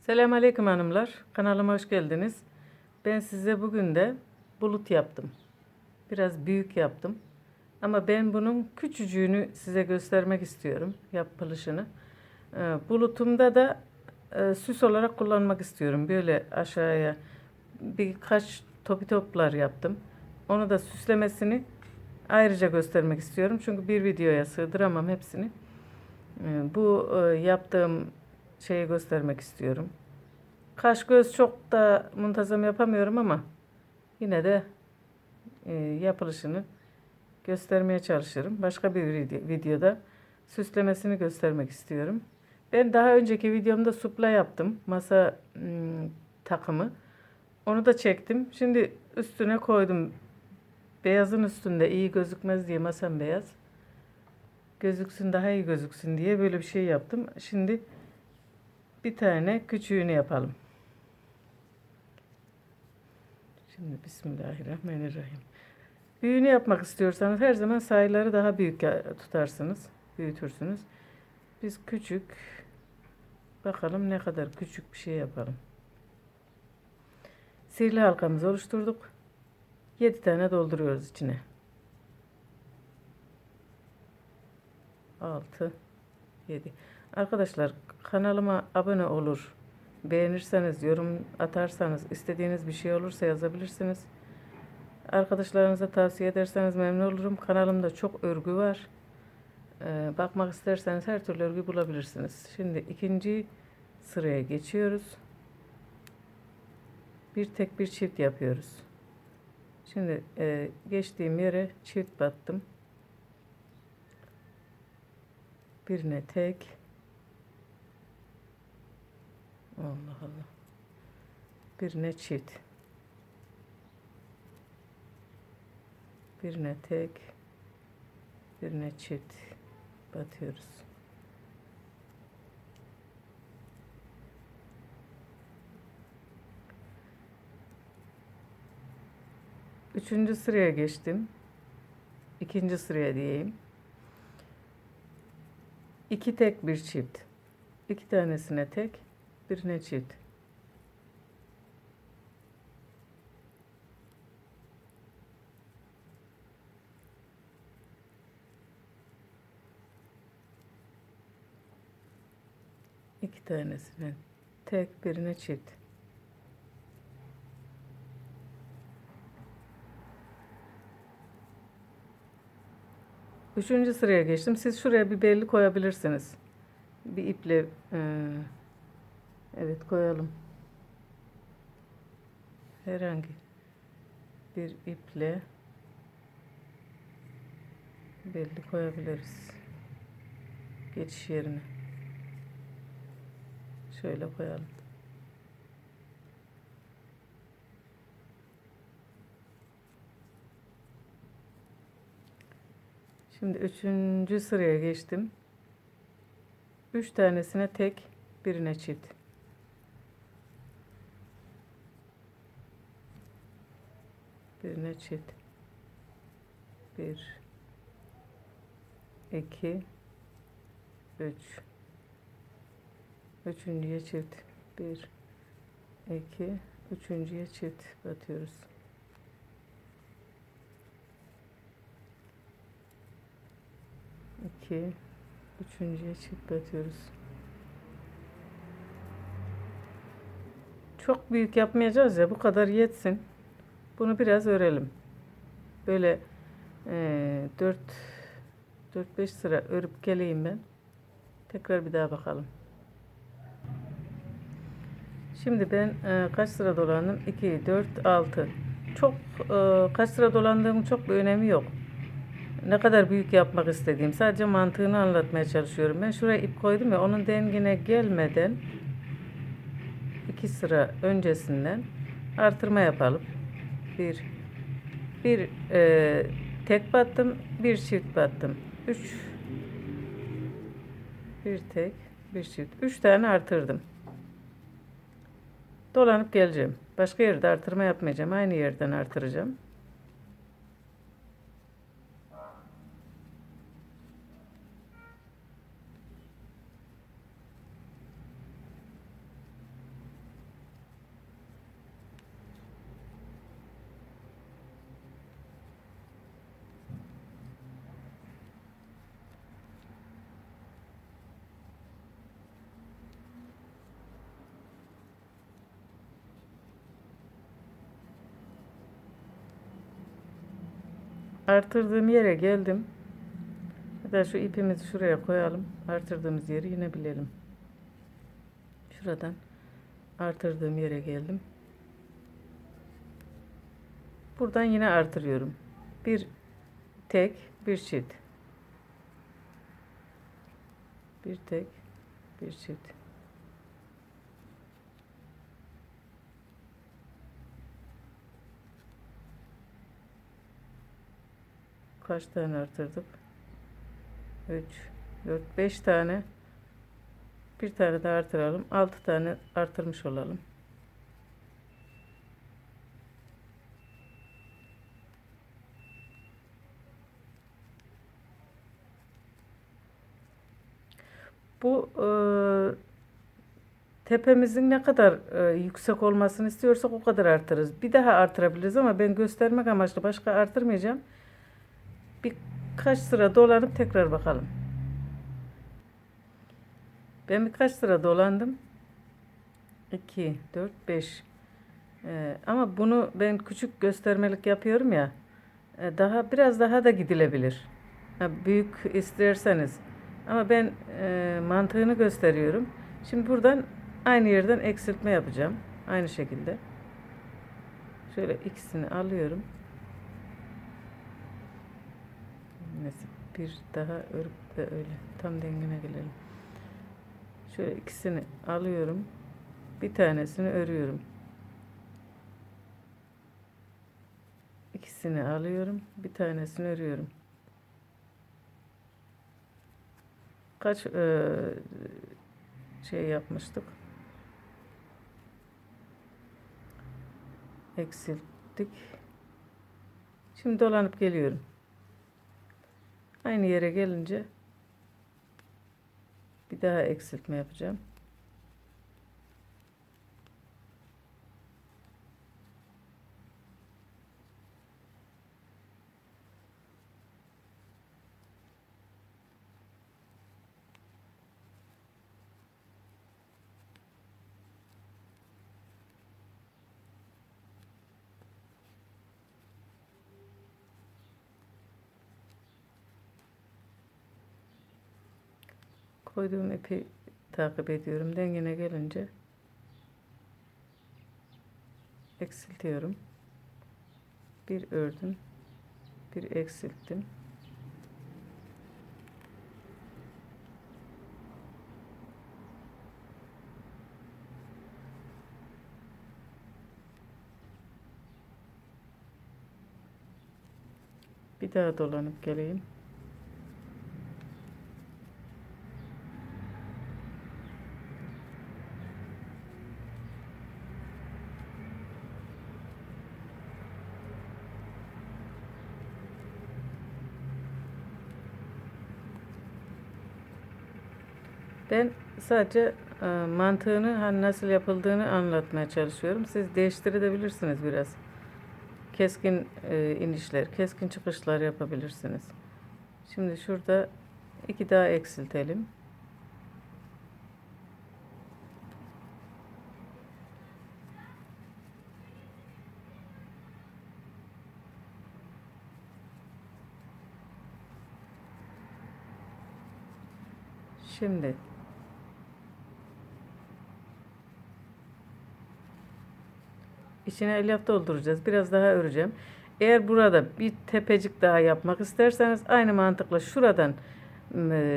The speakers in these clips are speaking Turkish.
Selamun Aleyküm hanımlar. Kanalıma hoş geldiniz. Ben size bugün de bulut yaptım. Biraz büyük yaptım. Ama ben bunun küçücüğünü size göstermek istiyorum. Yapılışını. Ee, Bulutumda da e, süs olarak kullanmak istiyorum. Böyle aşağıya birkaç topi toplar yaptım. Onu da süslemesini ayrıca göstermek istiyorum. Çünkü bir videoya sığdıramam hepsini. Ee, Bu e, yaptığım şeyi göstermek istiyorum. Kaş göz çok da muntazam yapamıyorum ama yine de e, yapılışını göstermeye çalışırım. Başka bir vide- videoda süslemesini göstermek istiyorum. Ben daha önceki videomda supla yaptım. Masa ım, takımı. Onu da çektim. Şimdi üstüne koydum. Beyazın üstünde iyi gözükmez diye masam beyaz. Gözüksün daha iyi gözüksün diye böyle bir şey yaptım. Şimdi bir tane küçüğünü yapalım. Şimdi Bismillahirrahmanirrahim. Büyüğünü yapmak istiyorsanız her zaman sayıları daha büyük tutarsınız. Büyütürsünüz. Biz küçük bakalım ne kadar küçük bir şey yapalım. Sihirli halkamızı oluşturduk. 7 tane dolduruyoruz içine. 6 7 Arkadaşlar kanalıma abone olur. Beğenirseniz, yorum atarsanız, istediğiniz bir şey olursa yazabilirsiniz. Arkadaşlarınıza tavsiye ederseniz memnun olurum. Kanalımda çok örgü var. Ee, bakmak isterseniz her türlü örgü bulabilirsiniz. Şimdi ikinci sıraya geçiyoruz. Bir tek bir çift yapıyoruz. Şimdi e, geçtiğim yere çift battım. Birine tek. Allah Allah. Birine çift. Birine tek. Birine çift batıyoruz. Üçüncü sıraya geçtim. İkinci sıraya diyeyim. İki tek bir çift. İki tanesine tek, birine çift. İki tanesine tek, birine çift. Üçüncü sıraya geçtim. Siz şuraya bir belli koyabilirsiniz. Bir iple e, evet koyalım. Herhangi bir iple belli koyabiliriz. Geçiş yerine. Şöyle koyalım. Şimdi üçüncü sıraya geçtim. Üç tanesine tek, birine çift. Birine çift. Bir, iki, üç. Üçüncüye çift. Bir, iki, üçüncüye çift batıyoruz. İki, üçüncüye çift batıyoruz. Çok büyük yapmayacağız ya bu kadar yetsin. Bunu biraz örelim. Böyle 4 4-5 sıra örüp geleyim ben. Tekrar bir daha bakalım. Şimdi ben eee, kaç sıra dolandım? 2, 4, 6. Çok eee, kaç sıra dolandığım çok bir önemi yok. Ne kadar büyük yapmak istediğim. Sadece mantığını anlatmaya çalışıyorum. Ben şuraya ip koydum ya onun dengine gelmeden iki sıra öncesinden artırma yapalım. Bir bir e, tek battım, bir çift battım. Üç bir tek, bir çift. Üç tane artırdım. Dolanıp geleceğim. Başka yerde artırma yapmayacağım. Aynı yerden artıracağım. Artırdığım yere geldim. Hatta şu ipimizi şuraya koyalım. Artırdığımız yeri yine bilelim. Şuradan artırdığım yere geldim. Buradan yine artırıyorum. Bir tek, bir çift. Bir tek, bir çift. Kaç tane artırdık? 3, 4, 5 tane. Bir tane daha artıralım. 6 tane artırmış olalım. Bu e, tepemizin ne kadar e, yüksek olmasını istiyorsak o kadar artırırız. Bir daha artırabiliriz ama ben göstermek amaçlı başka artırmayacağım. Birkaç sıra dolanıp tekrar bakalım. Ben birkaç sıra dolandım. 2, 4, 5. Ee, ama bunu ben küçük göstermelik yapıyorum ya. e, daha biraz daha da gidilebilir. Ha, büyük isterseniz. Ama ben e, mantığını gösteriyorum. Şimdi buradan aynı yerden eksiltme yapacağım. Aynı şekilde. Şöyle ikisini alıyorum. Neyse bir daha örüp de öyle tam dengine gelelim. Şöyle ikisini alıyorum. Bir tanesini örüyorum. İkisini alıyorum. Bir tanesini örüyorum. Kaç e, şey yapmıştık? Eksilttik. Şimdi dolanıp geliyorum. Aynı yere gelince bir daha eksiltme yapacağım. Koyduğum ipi takip ediyorum. Dengine gelince eksiltiyorum. Bir ördüm. Bir eksilttim. Bir daha dolanıp geleyim. Ben sadece e, mantığını hani nasıl yapıldığını anlatmaya çalışıyorum. Siz değiştirebilirsiniz biraz. Keskin e, inişler, keskin çıkışlar yapabilirsiniz. Şimdi şurada iki daha eksiltelim. Şimdi içine elyaf dolduracağız. Biraz daha öreceğim. Eğer burada bir tepecik daha yapmak isterseniz aynı mantıkla şuradan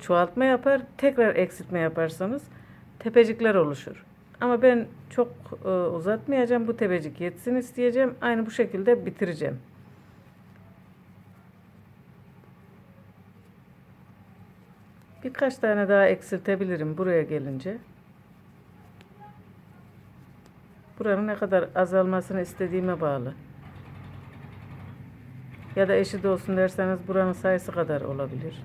çoğaltma yapar, tekrar eksiltme yaparsanız tepecikler oluşur. Ama ben çok e, uzatmayacağım. Bu tepecik yetsin isteyeceğim. Aynı bu şekilde bitireceğim. Birkaç tane daha eksiltebilirim buraya gelince. Buranın ne kadar azalmasını istediğime bağlı. Ya da eşit olsun derseniz buranın sayısı kadar olabilir.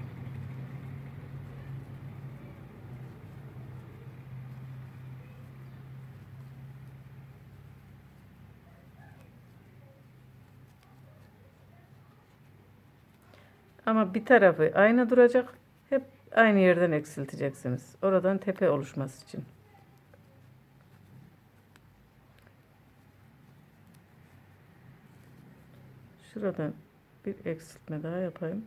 Ama bir tarafı aynı duracak. Hep aynı yerden eksilteceksiniz. Oradan tepe oluşması için. Şuradan Bir eksiltme daha yapayım.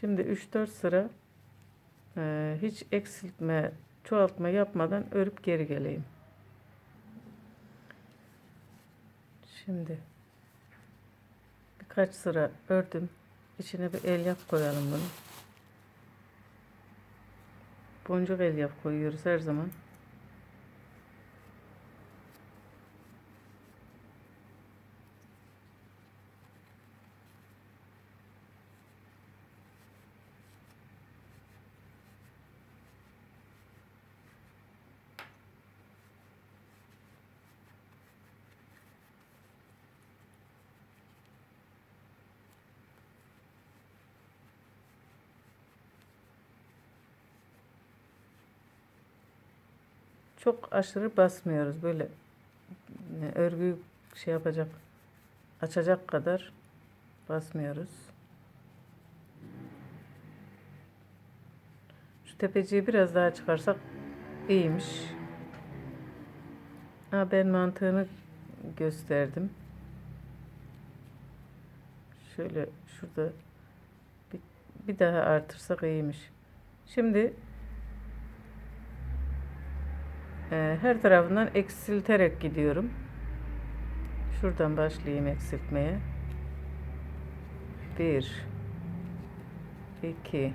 Şimdi 3-4 sıra e, hiç eksiltme, çoğaltma yapmadan örüp geri geleyim. Şimdi birkaç sıra ördüm. İçine bir elyaf koyalım bunu. Boncuk elyaf koyuyoruz her zaman. Çok aşırı basmıyoruz böyle örgüyü şey yapacak açacak kadar basmıyoruz. Şu tepeciyi biraz daha çıkarsak iyiymiş. Ha, ben mantığını gösterdim. Şöyle şurada bir, bir daha artırsak iyiymiş. Şimdi e, her tarafından eksilterek gidiyorum. Şuradan başlayayım eksiltmeye. 1 2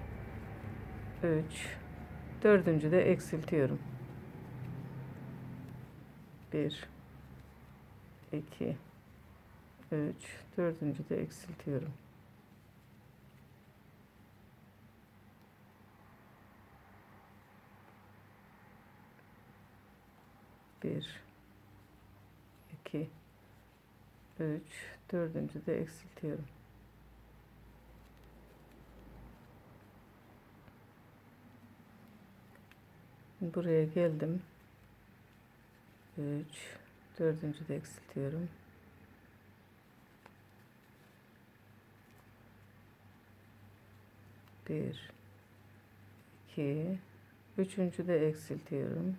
3 Dördüncü de eksiltiyorum. 1 2 3 Dördüncü de eksiltiyorum. Bir, iki, üç, dördüncü de eksiltiyorum. Buraya geldim. Üç, dördüncü de eksiltiyorum. Bir, iki, üçüncü de eksiltiyorum.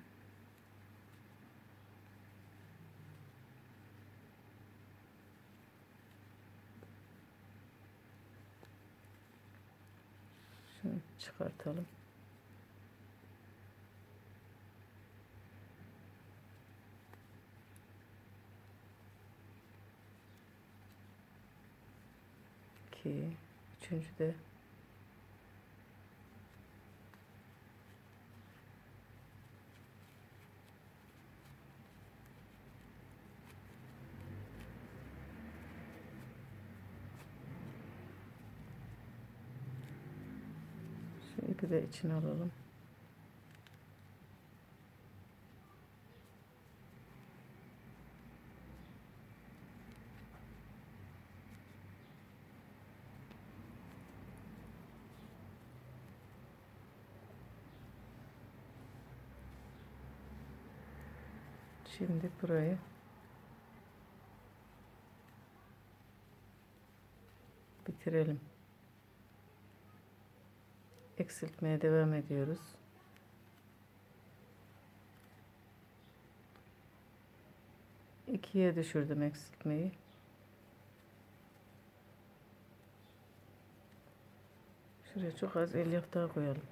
Çıkartalım. İki, üçüncü de içine alalım. Şimdi burayı bitirelim. Eksiltmeye devam ediyoruz. İkiye düşürdüm eksiltmeyi. Şuraya çok az elyaf daha koyalım.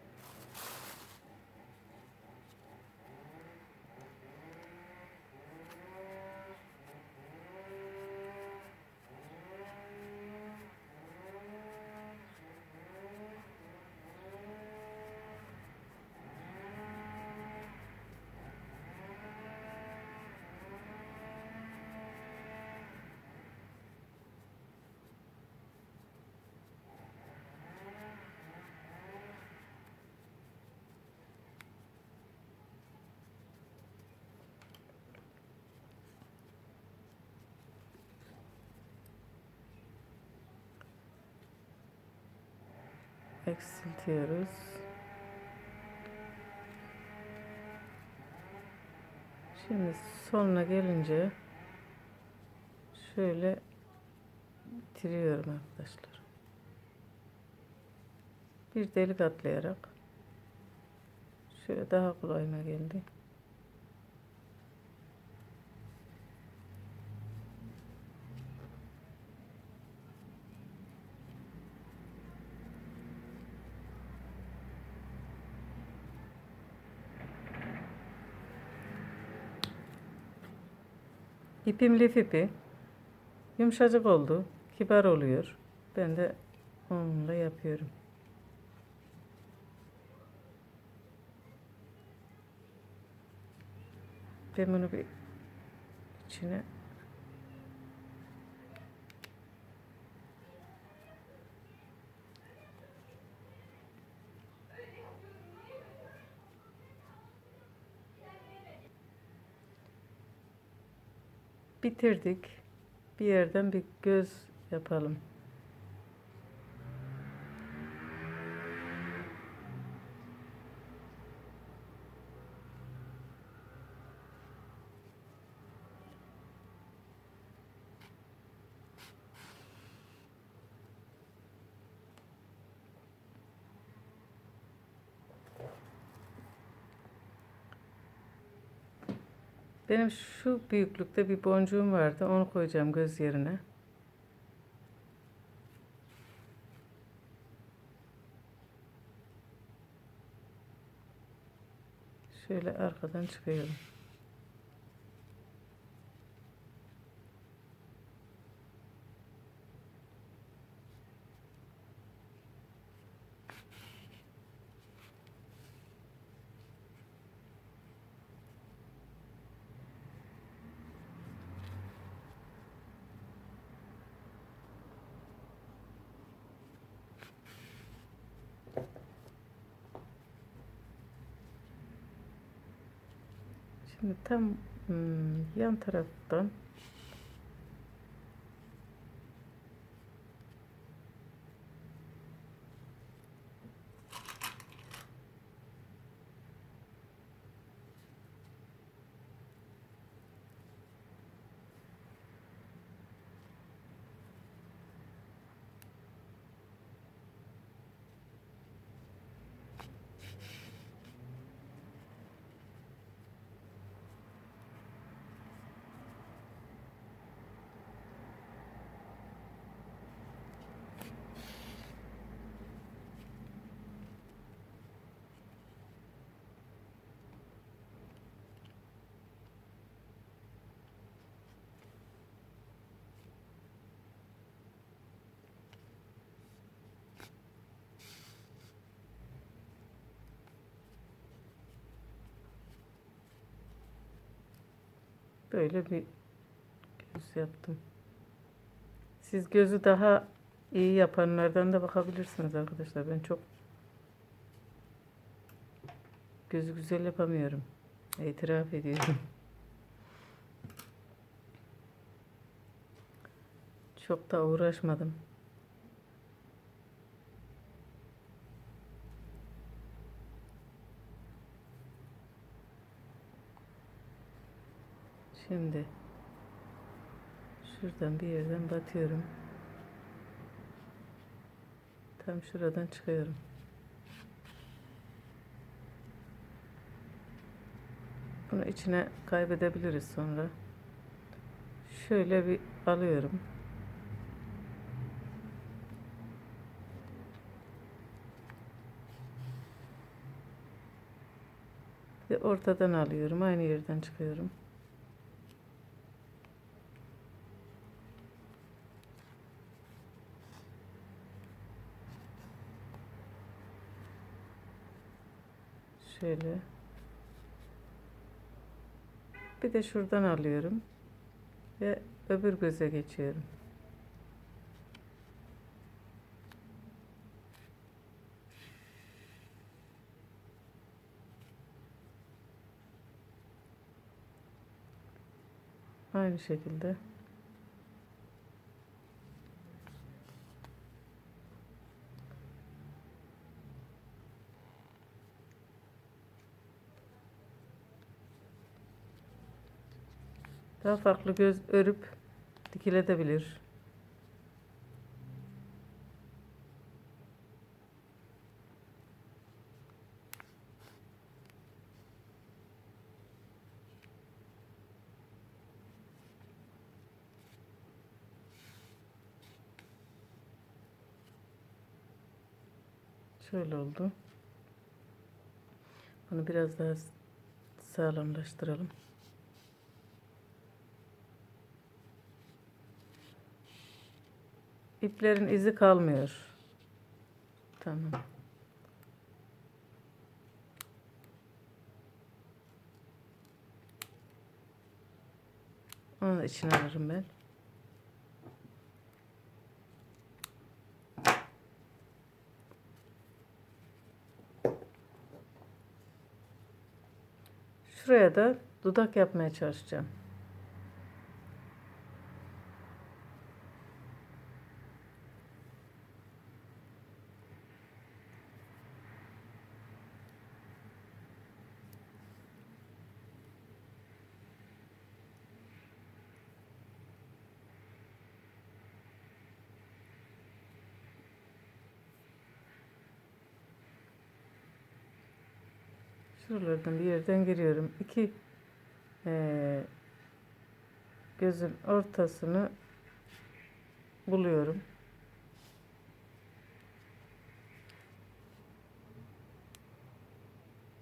Eksiltiyoruz. Şimdi sonuna gelince şöyle bitiriyorum arkadaşlar. Bir delik atlayarak şöyle daha kolayına geldi. İpim lif ipi. Yumuşacık oldu. Kibar oluyor. Ben de onunla yapıyorum. Ben bunu bir içine bitirdik. Bir yerden bir göz yapalım. Benim şu büyüklükte bir boncuğum vardı. Onu koyacağım göz yerine. Şöyle arkadan çıkıyorum. Şimdi tam hmm, yan taraftan böyle bir göz yaptım. Siz gözü daha iyi yapanlardan da bakabilirsiniz arkadaşlar. Ben çok gözü güzel yapamıyorum. İtiraf ediyorum. Çok da uğraşmadım. Şimdi şuradan bir yerden batıyorum. Tam şuradan çıkıyorum. Bunu içine kaybedebiliriz sonra. Şöyle bir alıyorum. Ve ortadan alıyorum. Aynı yerden çıkıyorum. Şöyle. Bir de şuradan alıyorum. Ve öbür göze geçiyorum. Aynı şekilde. Daha farklı göz örüp dikilebilir. Şöyle oldu. Bunu biraz daha sağlamlaştıralım. İplerin izi kalmıyor. Tamam. Onu da içine alırım ben. Şuraya da dudak yapmaya çalışacağım. Şuralardan bir yerden giriyorum. İki eee, gözün ortasını buluyorum.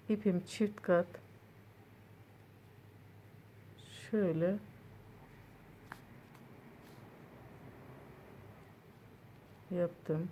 İpim çift kat. Şöyle yaptım.